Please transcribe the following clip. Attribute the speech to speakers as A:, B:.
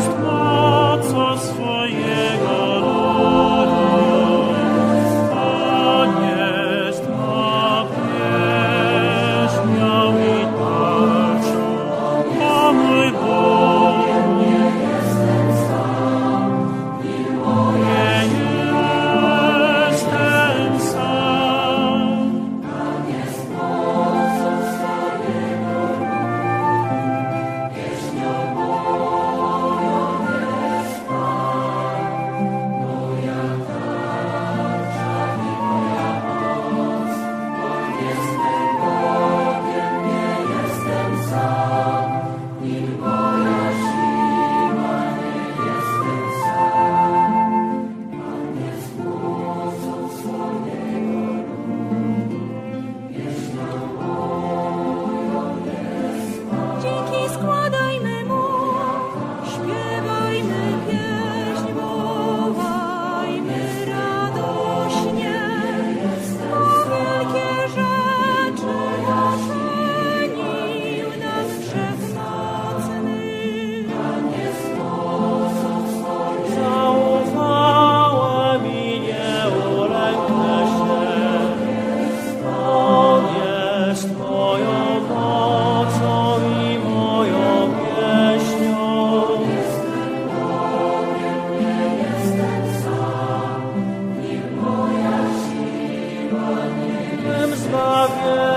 A: ist Wort aus Feuer. sławie.